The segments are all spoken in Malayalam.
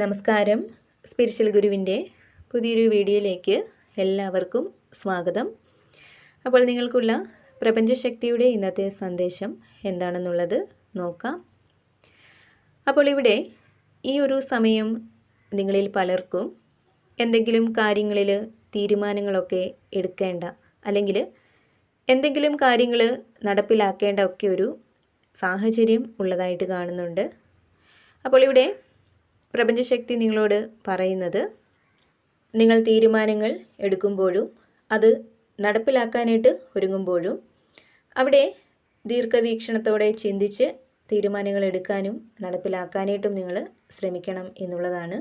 നമസ്കാരം. സ്പിരിച്വൽ ഗുരുവിന്റെ പുതിയൊരു വീഡിയോയിലേക്ക് എല്ലാവർക്കും സ്വാഗതം. അപ്പോൾ നിങ്ങൾക്കുള്ള പ്രപഞ്ചശക്തിയുടെ ഇന്നത്തെ സന്ദേശം എന്താണെന്നുള്ളത് നോക്കാം. അപ്പോൾ ഇവിടെ ഈ ഒരു സമയം നിങ്ങളിൽ പലർക്കും എന്തെങ്കിലും കാര്യങ്ങളിൽ തീരുമാനങ്ങളൊക്കെ എടുക്കേണ്ട അല്ലെങ്കിൽ എന്തെങ്കിലും കാര്യങ്ങൾ നടപ്പിലാക്കേണ്ട ഒക്കെ ഒരു സാഹചര്യം ഉള്ളതായിട്ട് കാണുന്നുണ്ട്. അപ്പോൾ ഇവിടെ പ്രപഞ്ചശക്തി നിങ്ങളോട് പറയുന്നത് നിങ്ങൾ തീരുമാനങ്ങൾ എടുക്കുമ്പോഴും അത് നടപ്പിലാക്കാനായിട്ട് ഒരുങ്ങുമ്പോഴും അവിടെ ദീർഘവീക്ഷണത്തോടെ ചിന്തിച്ച് തീരുമാനങ്ങൾ എടുക്കാനും നടപ്പിലാക്കാനായിട്ടും നിങ്ങൾ ശ്രമിക്കണം എന്നുള്ളതാണ്.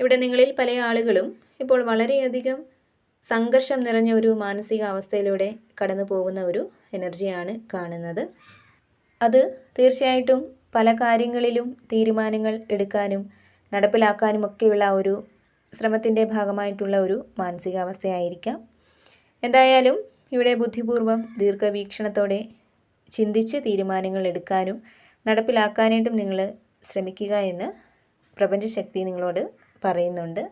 ഇവിടെ നിങ്ങളിൽ പല ആളുകളും ഇപ്പോൾ വളരെയധികം സംഘർഷം നിറഞ്ഞ ഒരു മാനസികാവസ്ഥയിലൂടെ കടന്നു പോകുന്ന ഒരു എനർജിയാണ് കാണുന്നത്. അത് തീർച്ചയായിട്ടും പല കാര്യങ്ങളിലും തീരുമാനങ്ങൾ എടുക്കാനും നടപ്പിലാക്കാനും ഒക്കെയുള്ള ഒരു ശ്രമത്തിന്റെ ഭാഗമായിട്ടുള്ള ഒരു മാനസികാവസ്ഥയായിരിക്കാം. എന്തായാലും ഇവിടെ ബുദ്ധിപൂർവം ദീർഘവീക്ഷണത്തോടെ ചിന്തിച്ച് തീരുമാനങ്ങൾ എടുക്കാനും നടപ്പിലാക്കാനായിട്ടും നിങ്ങൾ ശ്രമിക്കുക എന്ന് പ്രപഞ്ചശക്തി നിങ്ങളോട് പറയുന്നുണ്ട്.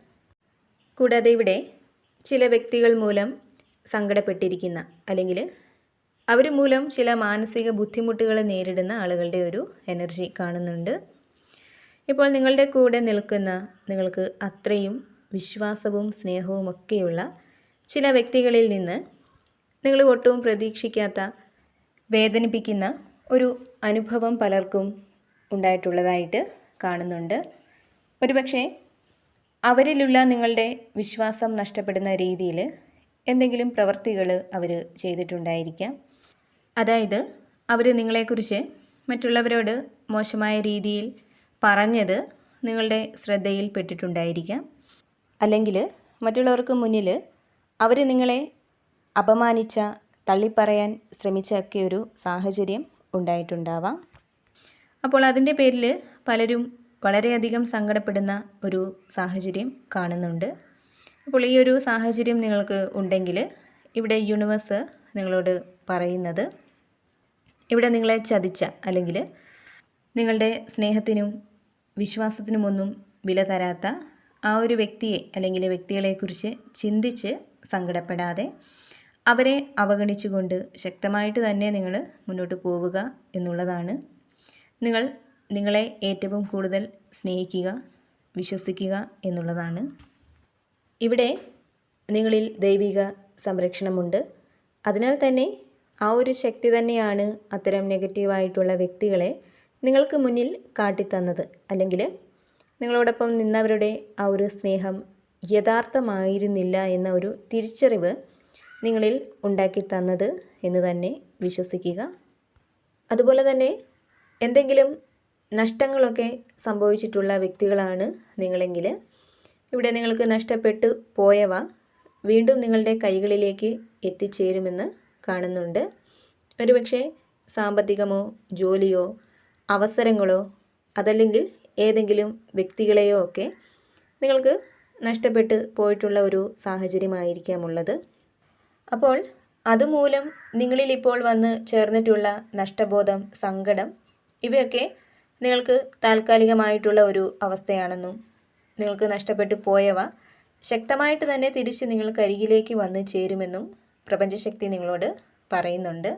കൂടാതെ ഇവിടെ ചില വ്യക്തികൾ മൂലം സങ്കടപ്പെട്ടിരിക്കുന്ന അല്ലെങ്കിൽ അവർ മൂലം ചില മാനസിക ബുദ്ധിമുട്ടുകൾ നേരിടുന്ന ആളുകളുടെ ഒരു എനർജി കാണുന്നുണ്ട്. ഇപ്പോൾ നിങ്ങളുടെ കൂടെ നിൽക്കുന്ന നിങ്ങൾക്ക് അത്രയും വിശ്വാസവും സ്നേഹവും ഒക്കെയുള്ള ചില വ്യക്തികളിൽ നിന്ന് നിങ്ങൾ ഒട്ടും പ്രതീക്ഷിക്കാത്ത വേദനിപ്പിക്കുന്ന ഒരു അനുഭവം പലർക്കും ഉണ്ടായിട്ടുള്ളതായിട്ട് കാണുന്നുണ്ട്. ഒരുപക്ഷെ അവരിലുള്ള നിങ്ങളുടെ വിശ്വാസം നഷ്ടപ്പെടുന്ന രീതിയിൽ എന്തെങ്കിലും പ്രവൃത്തികൾ അവർ ചെയ്തിട്ടുണ്ടായിരിക്കാം. അതായത് അവർ നിങ്ങളെക്കുറിച്ച് മറ്റുള്ളവരോട് മോശമായ രീതിയിൽ പറഞ്ഞത് നിങ്ങളുടെ ശ്രദ്ധയിൽപ്പെട്ടിട്ടുണ്ടായിരിക്കാം അല്ലെങ്കിൽ മറ്റുള്ളവർക്ക് മുന്നിൽ അവർ നിങ്ങളെ അപമാനിച്ച തള്ളിപ്പറയാൻ ശ്രമിച്ചൊക്കെ ഒരു സാഹചര്യം ഉണ്ടായിട്ടുണ്ടാവാം. അപ്പോൾ അതിന്റെ പേരിൽ പലരും വളരെയധികം സങ്കടപ്പെടുന്ന ഒരു സാഹചര്യം കാണുന്നുണ്ട്. അപ്പോൾ ഈ ഒരു സാഹചര്യം നിങ്ങൾക്ക് ഉണ്ടെങ്കിൽ ഇവിടെ യൂണിവേഴ്സ് നിങ്ങളോട് പറയുന്നത് ഇവിടെ നിങ്ങളെ ചതിച്ച അല്ലെങ്കിൽ നിങ്ങളുടെ സ്നേഹത്തിനും വിശ്വാസത്തിനുമൊന്നും വില തരാത്ത ആ ഒരു വ്യക്തിയെ അല്ലെങ്കിൽ വ്യക്തികളെക്കുറിച്ച് ചിന്തിച്ച് സങ്കടപ്പെടാതെ അവരെ അവഗണിച്ചുകൊണ്ട് ശക്തമായിട്ട് തന്നെ നിങ്ങൾ മുന്നോട്ട് പോവുക എന്നുള്ളതാണ്. നിങ്ങൾ നിങ്ങളെ ഏറ്റവും കൂടുതൽ സ്നേഹിക്കുക വിശ്വസിക്കുക എന്നുള്ളതാണ്. ഇവിടെ നിങ്ങളിൽ ദൈവിക സംരക്ഷണമുണ്ട്. അതിനാൽ തന്നെ ആ ഒരു ശക്തി തന്നെയാണ് അത്തരം നെഗറ്റീവായിട്ടുള്ള വ്യക്തികളെ നിങ്ങൾക്ക് മുന്നിൽ കാട്ടിത്തന്നത്. അല്ലെങ്കിൽ നിങ്ങളോടൊപ്പം നിന്നവരുടെ ആ ഒരു സ്നേഹം യഥാർത്ഥമായിരുന്നില്ല എന്ന ഒരു തിരിച്ചറിവ് നിങ്ങളിൽ ഉണ്ടാക്കി തന്നത് എന്ന് തന്നെ വിശ്വസിക്കുക. അതുപോലെ തന്നെ എന്തെങ്കിലും നഷ്ടങ്ങളൊക്കെ സംഭവിച്ചിട്ടുള്ള വ്യക്തികളാണ് നിങ്ങളെങ്കിൽ ഇവിടെ നിങ്ങൾക്ക് നഷ്ടപ്പെട്ടു പോയവ വീണ്ടും നിങ്ങളുടെ കൈകളിലേക്ക് എത്തിച്ചേരുമെന്ന് കാണുന്നുണ്ട്. ഒരുപക്ഷെ സാമ്പത്തികമോ ജോലിയോ അവസരങ്ങളോ അതല്ലെങ്കിൽ ഏതെങ്കിലും വ്യക്തികളെയോ ഒക്കെ നിങ്ങൾക്ക് നഷ്ടപ്പെട്ട് പോയിട്ടുള്ള ഒരു സാഹചര്യമായിരിക്കാം ഉള്ളത് അപ്പോൾ അതുമൂലം നിങ്ങളിൽ ഇപ്പോൾ വന്ന് ചേർന്നിട്ടുള്ള നഷ്ടബോധം സങ്കടം ഇവയൊക്കെ നിങ്ങൾക്ക് താൽക്കാലികമായിട്ടുള്ള ഒരു അവസ്ഥയാണെന്നും നിങ്ങൾക്ക് നഷ്ടപ്പെട്ടു പോയവ ശക്തമായിട്ട് തന്നെ തിരിച്ച് നിങ്ങൾക്ക് അരികിലേക്ക് വന്ന് ചേരുമെന്നും പ്രപഞ്ചശക്തി നിങ്ങളോട് പറയുന്നുണ്ട്.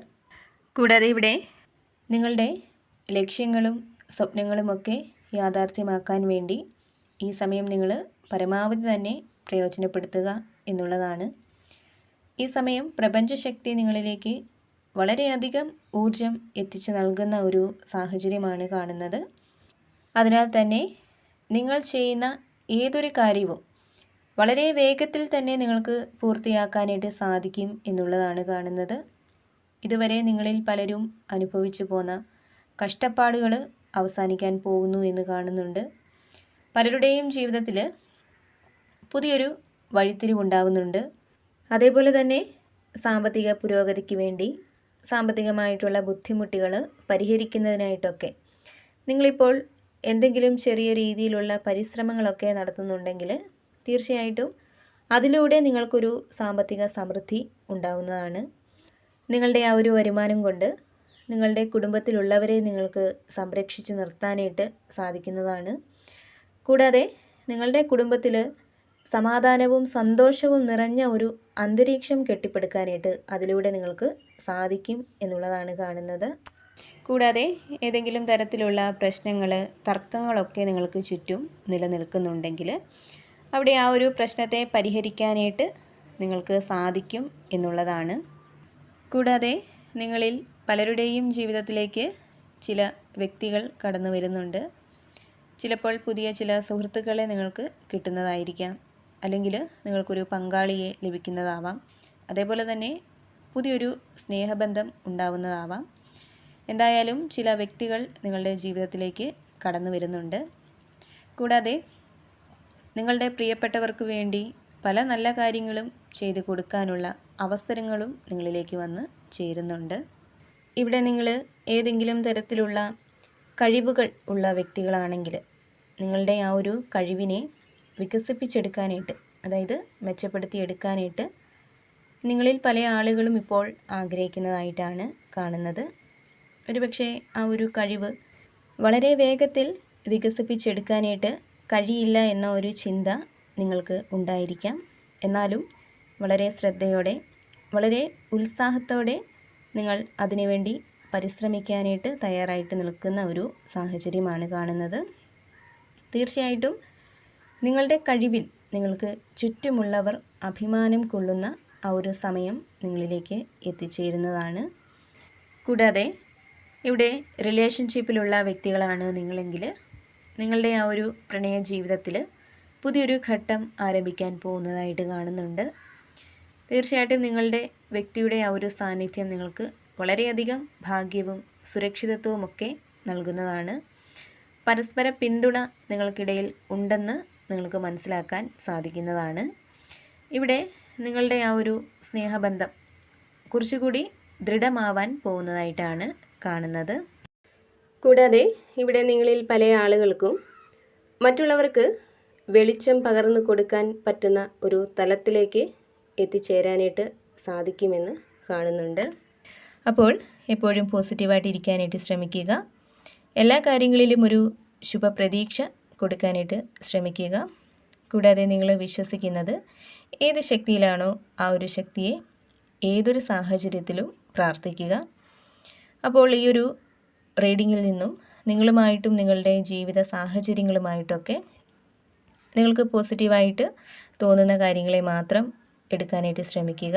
കൂടാതെ ഇവിടെ നിങ്ങളുടെ ലക്ഷ്യങ്ങളും സ്വപ്നങ്ങളുമൊക്കെ യാഥാർത്ഥ്യമാക്കാൻ വേണ്ടി ഈ സമയം നിങ്ങൾ പരമാവധി തന്നെ പ്രയോജനപ്പെടുത്തുക എന്നുള്ളതാണ്. ഈ സമയം പ്രപഞ്ചശക്തി നിങ്ങളിലേക്ക് വളരെയധികം ഊർജം എത്തിച്ചു നൽകുന്ന ഒരു സാഹചര്യമാണ് കാണുന്നത്. അതിനാൽ തന്നെ നിങ്ങൾ ചെയ്യുന്ന ഏതൊരു കാര്യവും വളരെ വേഗത്തിൽ തന്നെ നിങ്ങൾക്ക് പൂർത്തിയാക്കാനായിട്ട് സാധിക്കും എന്നുള്ളതാണ് കാണുന്നത്. ഇതുവരെ നിങ്ങളിൽ പലരും അനുഭവിച്ചു പോന്ന കഷ്ടപ്പാടുകൾ അവസാനിക്കാൻ പോകുന്നു എന്ന് കാണുന്നുണ്ട്. പലരുടെയും ജീവിതത്തിൽ പുതിയൊരു വഴിത്തിരിവുണ്ടാവുന്നുണ്ട്. അതേപോലെ തന്നെ സാമ്പത്തിക പുരോഗതിക്ക് വേണ്ടി സാമ്പത്തികമായിട്ടുള്ള ബുദ്ധിമുട്ടുകൾ പരിഹരിക്കുന്നതിനായിട്ടൊക്കെ നിങ്ങളിപ്പോൾ എന്തെങ്കിലും ചെറിയ രീതിയിലുള്ള പരിശ്രമങ്ങളൊക്കെ നടത്തുന്നുണ്ടെങ്കിൽ തീർച്ചയായിട്ടും അതിലൂടെ നിങ്ങൾക്കൊരു സാമ്പത്തിക സമൃദ്ധി ഉണ്ടാവുന്നതാണ്. നിങ്ങളുടെ ആ ഒരു വരുമാനം കൊണ്ട് നിങ്ങളുടെ കുടുംബത്തിലുള്ളവരെ നിങ്ങൾക്ക് സംരക്ഷിച്ച് നിർത്താനായിട്ട് സാധിക്കുന്നതാണ്. കൂടാതെ നിങ്ങളുടെ കുടുംബത്തിൽ സമാധാനവും സന്തോഷവും നിറഞ്ഞ ഒരു അന്തരീക്ഷം കെട്ടിപ്പടുക്കാനായിട്ട് അതിലൂടെ നിങ്ങൾക്ക് സാധിക്കും എന്നുള്ളതാണ് കാണുന്നത്. കൂടാതെ ഏതെങ്കിലും തരത്തിലുള്ള പ്രശ്നങ്ങൾ തർക്കങ്ങളൊക്കെ നിങ്ങൾക്ക് ചുറ്റും നിലനിൽക്കുന്നുണ്ടെങ്കിൽ അവിടെ ആ ഒരു പ്രശ്നത്തെ പരിഹരിക്കാനായിട്ട് നിങ്ങൾക്ക് സാധിക്കും എന്നുള്ളതാണ്. കൂടാതെ നിങ്ങളിൽ പലരുടെയും ജീവിതത്തിലേക്ക് ചില വ്യക്തികൾ കടന്നു വരുന്നുണ്ട്. ചിലപ്പോൾ പുതിയ ചില സുഹൃത്തുക്കളെ നിങ്ങൾക്ക് കിട്ടുന്നതായിരിക്കാം. അല്ലെങ്കിൽ നിങ്ങൾക്കൊരു പങ്കാളിയെ ലഭിക്കുന്നതാവാം. അതേപോലെ തന്നെ പുതിയൊരു സ്നേഹബന്ധം ഉണ്ടാവുന്നതാവാം. എന്തായാലും ചില വ്യക്തികൾ നിങ്ങളുടെ ജീവിതത്തിലേക്ക് കടന്നു വരുന്നുണ്ട്. കൂടാതെ നിങ്ങളുടെ പ്രിയപ്പെട്ടവർക്ക് വേണ്ടി പല നല്ല കാര്യങ്ങളും ചെയ്തു കൊടുക്കാനുള്ള അവസരങ്ങളും നിങ്ങളിലേക്ക് വന്ന് ചേരുന്നുണ്ട്. ഇവിടെ നിങ്ങൾ ഏതെങ്കിലും തരത്തിലുള്ള കഴിവുകൾ ഉള്ള വ്യക്തികളാണെങ്കിൽ നിങ്ങളുടെ ആ ഒരു കഴിവിനെ വികസിപ്പിച്ചെടുക്കാനായിട്ട് അതായത് മെച്ചപ്പെടുത്തിയെടുക്കാനായിട്ട് നിങ്ങളിൽ പല ആളുകളും ഇപ്പോൾ ആഗ്രഹിക്കുന്നതായിട്ടാണ് കാണുന്നത്. ഒരുപക്ഷെ ആ ഒരു കഴിവ് വളരെ വേഗത്തിൽ വികസിപ്പിച്ചെടുക്കാനായിട്ട് കഴിയില്ല എന്ന ഒരു ചിന്ത നിങ്ങൾക്ക് ഉണ്ടായിരിക്കാം. എന്നാലും വളരെ ശ്രദ്ധയോടെ വളരെ ഉത്സാഹത്തോടെ നിങ്ങൾ അതിനുവേണ്ടി പരിശ്രമിക്കാനായിട്ട് തയ്യാറായിട്ട് നിൽക്കുന്ന ഒരു സാഹചര്യമാണ് കാണുന്നത്. തീർച്ചയായിട്ടും നിങ്ങളുടെ കഴിവിൽ നിങ്ങൾക്ക് ചുറ്റുമുള്ളവർ അഭിമാനം കൊള്ളുന്ന ആ ഒരു സമയം നിങ്ങളിലേക്ക് എത്തിച്ചേരുന്നതാണ്. കൂടാതെ ഇവിടെ റിലേഷൻഷിപ്പിലുള്ള വ്യക്തികളാണ് നിങ്ങളെങ്കിൽ നിങ്ങളുടെ ആ ഒരു പ്രണയ ജീവിതത്തിൽ പുതിയൊരു ഘട്ടം ആരംഭിക്കാൻ പോകുന്നതായിട്ട് കാണുന്നുണ്ട്. തീർച്ചയായിട്ടും നിങ്ങളുടെ വ്യക്തിയുടെ ആ ഒരു സാന്നിധ്യം നിങ്ങൾക്ക് വളരെയധികം ഭാഗ്യവും സുരക്ഷിതത്വവുമൊക്കെ നൽകുന്നതാണ്. പരസ്പര പിന്തുണ നിങ്ങൾക്കിടയിൽ ഉണ്ടെന്ന് നിങ്ങൾക്ക് മനസ്സിലാക്കാൻ സാധിക്കുന്നതാണ്. ഇവിടെ നിങ്ങളുടെ ആ ഒരു സ്നേഹബന്ധം കുറച്ചുകൂടി ദൃഢമാവാൻ പോകുന്നതായിട്ടാണ് കാണുന്നത്. കൂടാതെ ഇവിടെ നിങ്ങളിൽ പല ആളുകൾക്കും മറ്റുള്ളവർക്ക് വെളിച്ചം പകർന്നു കൊടുക്കാൻ പറ്റുന്ന ഒരു തലത്തിലേക്ക് എത്തിച്ചേരാനായിട്ട് സാധിക്കുമെന്ന് കാണുന്നുണ്ട്. അപ്പോൾ എപ്പോഴും പോസിറ്റീവായിട്ട് ഇരിക്കാനായിട്ട് ശ്രമിക്കുക. എല്ലാ കാര്യങ്ങളിലും ഒരു ശുഭപ്രതീക്ഷ കൊടുക്കാനായിട്ട് ശ്രമിക്കുക. കൂടാതെ നിങ്ങൾ വിശ്വസിക്കുന്നത് ഏത് ശക്തിയിലാണോ ആ ഒരു ശക്തിയെ ഏതൊരു സാഹചര്യത്തിലും പ്രാർത്ഥിക്കുക. അപ്പോൾ ഈ ഒരു റീഡിങ്ങിൽ നിന്നും നിങ്ങളുമായിട്ടും നിങ്ങളുടെ ജീവിത സാഹചര്യങ്ങളുമായിട്ടൊക്കെ നിങ്ങൾക്ക് പോസിറ്റീവായിട്ട് തോന്നുന്ന കാര്യങ്ങളെ മാത്രം എടുക്കാനായിട്ട് ശ്രമിക്കുക.